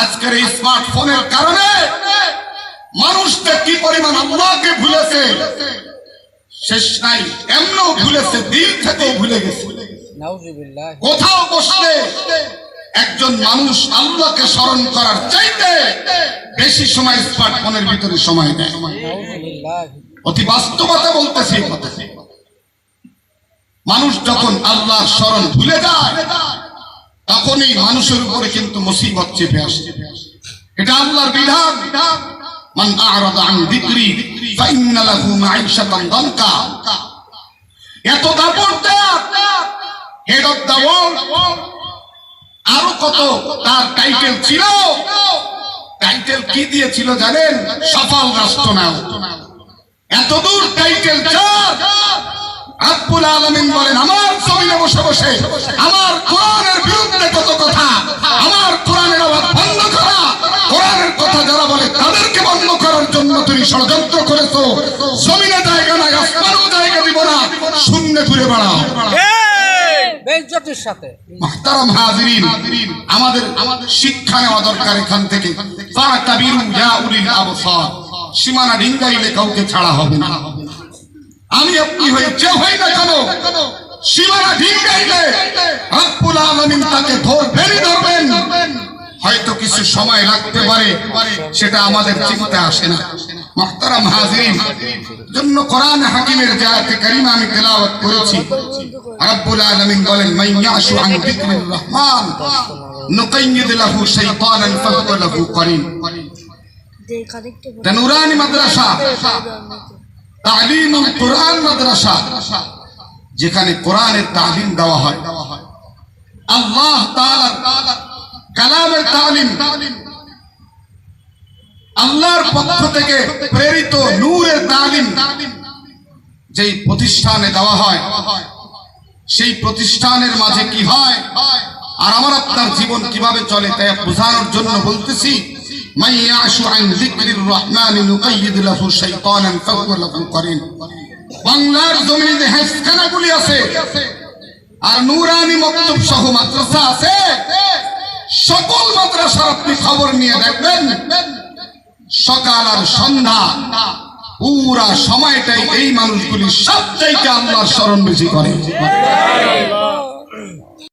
আজকের এই স্মার্টফোনের কারণে মানুষটা কি পরিমাণ আল্লাহকে ভুলেছে? শেষ নাই এমনও ভুলেছে দিল থেকেও ভুলে গেছে। কোথাও বসলে একজন মানুষ আল্লাহকে স্মরণ করার চাইতে বেশি সময় স্মার্টফোনের ভিতরে সময় দেয় অতি বাস্তবতা বলতেছি। মানুষ যখন আল্লাহর স্মরণ ভুলে যায় তখনই মানুষের উপরে কিন্তু মুসিবত চেপে আসে এটা আল্লাহর বিধান। মান আ'রাদা আন যিকরি ফাইন্না লাহু মাঈশাতান দানকা এত দাপট হেড অফ দা ওয়ার্ল্ড আরও কত তার টাইটেল ছিল? টাইটেল কি দিয়েছিল জানেন? সফল রাষ্ট্রনায়ক। এত দূর টাইটেল চার। আব্বুল আলমিন বলেন, আমার জমিনে বসে বসে আমার কোরআনের বিরুদ্ধে কত কথা আমার কোরআনের আওয়াজ বন্ধ করা কোরআনের কথা যারা বলে তাদেরকে বন্ধ করার জন্য তুমি ষড়যন্ত্র করেছ। জমিনে জায়গা নাই আসমানেও জায়গা দিব না শূন্য ঘুরে বেড়াও। বেজ্জতির সাথে। মাহতারাম হাজিরিন আমাদের আমাদের শিক্ষা নেওয়া দরকার এখান থেকে। ফাতাবিরু ইয়া উলিল আবসার সীমানা ডিঙ্গাইলে কাউকে ছাড়া হবে না। আমি আপনি হয়ে যে হই না কেন সীমানা ডিঙ্গাইলে রব্বুল আলামিন তাকে ধরবেনই ধরবেন। হয়তো কিছু সময় লাগতে পারে, সেটা আমাদের চিন্তা আসে না। মাহতারাম হাজিরিন, জন্য কোরআন হাকিমের যে আয়াতে কারিমা আমি তেলাওয়াত করেছি। রব্বুল আলামিন বলেন, মান ইয়াশু আন যিকরির রহমান, নুকাইয়িদ লাহু শাইতানান ফাহুয়া লাহু করিন পাবো। মাদ্রাসা, তালিমুল কোরআন মাদ্রাসা যেখানে কোরআনের তালিম দেওয়া হয়। আল্লাহ কালামের তালিম আল্লাহর পক্ষ থেকে প্রেরিত নূরের তালিম যেই প্রতিষ্ঠানে দেওয়া হয়, সেই প্রতিষ্ঠানের মাঝে কি হয়? আর আমার আপনার জীবন কীভাবে চলে তাই বোঝানোর জন্য বলতেছি মাইয়া আশু আইন জিকির রহমান নুকাইয়িদ লাহু শাইতানান ফাহুয়া লাহু করিন বাংলার জমিনে যে হেসখানাগুলি আছে। আর নুরানি মক্তব সহ মাদ্রাসা আছে। সকল মাদ্রাসার আপনি খবর নিয়ে দেখবেন, সকাল আর সন্ধ্যা, পুরা সময়টাই এই মানুষগুলি সবচাইতে আল্লাহর স্মরণ বেশি করে।